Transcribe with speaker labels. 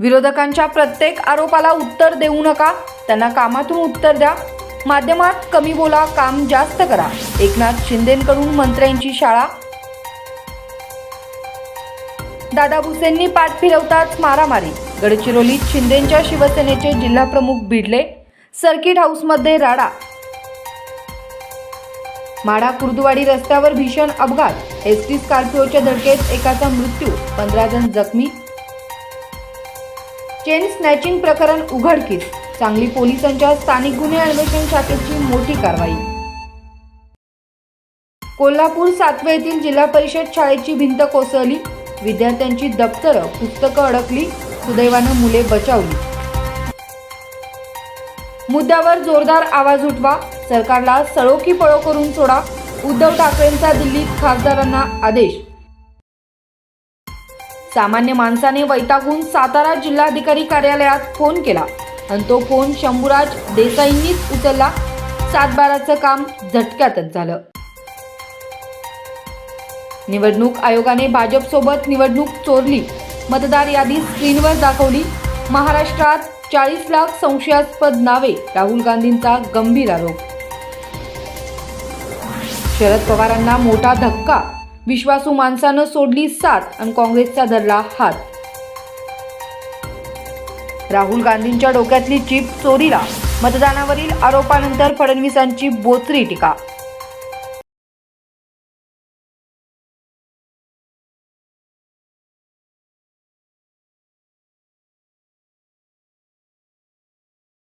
Speaker 1: विरोधकांच्या प्रत्येक आरोपाला उत्तर देऊ नका. त्यांना कामातून उत्तर द्या. माध्यमात कमी बोला काम जास्त करा. एकनाथ शिंदेकडून मंत्र्यांची शाळा. दादा भुसेंनी पाठ फिरवताच मारामारी. गडचिरोलीत शिंदेंच्या शिवसेनेचे जिल्हाप्रमुख भिडले. सर्किट हाऊसमध्ये राडा. माडा कुर्दुवाडी रस्त्यावर भीषण अपघात. एस टी स्कॉर्पिओच्या धडकेत एकाचा मृत्यू. पंधरा जण जखमी. चेन स्नॅचिंग प्रकरण उघडकीस. सांगली पोलिसांच्या स्थानिक गुन्हे अन्वेषण शाखेची मोठी कारवाई. कोल्हापूर सातवे येथील जिल्हा परिषद शाळेची भिंत कोसळली. विद्यार्थ्यांची दप्तरं पुस्तकं अडकली. सुदैवानं मुले बचावली. मुद्द्यावर जोरदार आवाज उठवा. सरकारला सळोकी पळो करून सोडा. उद्धव ठाकरेंचा दिल्लीत खासदारांना आदेश. सामान्य माणसाने वैतागून सातारा जिल्हाधिकारी कार्यालयात फोन केला. आणि तो फोन शंभूराज देसाईंनीच उचलला. सातबाराचं काम झटक्यातच झालं. निवडणूक आयोगाने भाजपसोबत निवडणूक चोरली. मतदार यादी स्क्रीनवर दाखवली. महाराष्ट्रात चाळीस लाख संशयास्पद नावे राहुल गांधींचा गंभीर आरोप. शरद पवारांना मोठा धक्का विश्वासू माणसानं सोडली साथ आणि काँग्रेसचा धरला हात. राहुल गांधींच्या डोक्यातली चिप चोरीला. मतदानावरील आरोपानंतर फडणवीसांची बोचरी टीका.